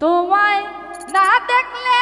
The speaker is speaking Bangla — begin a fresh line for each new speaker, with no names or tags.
তোমায় না দেখলে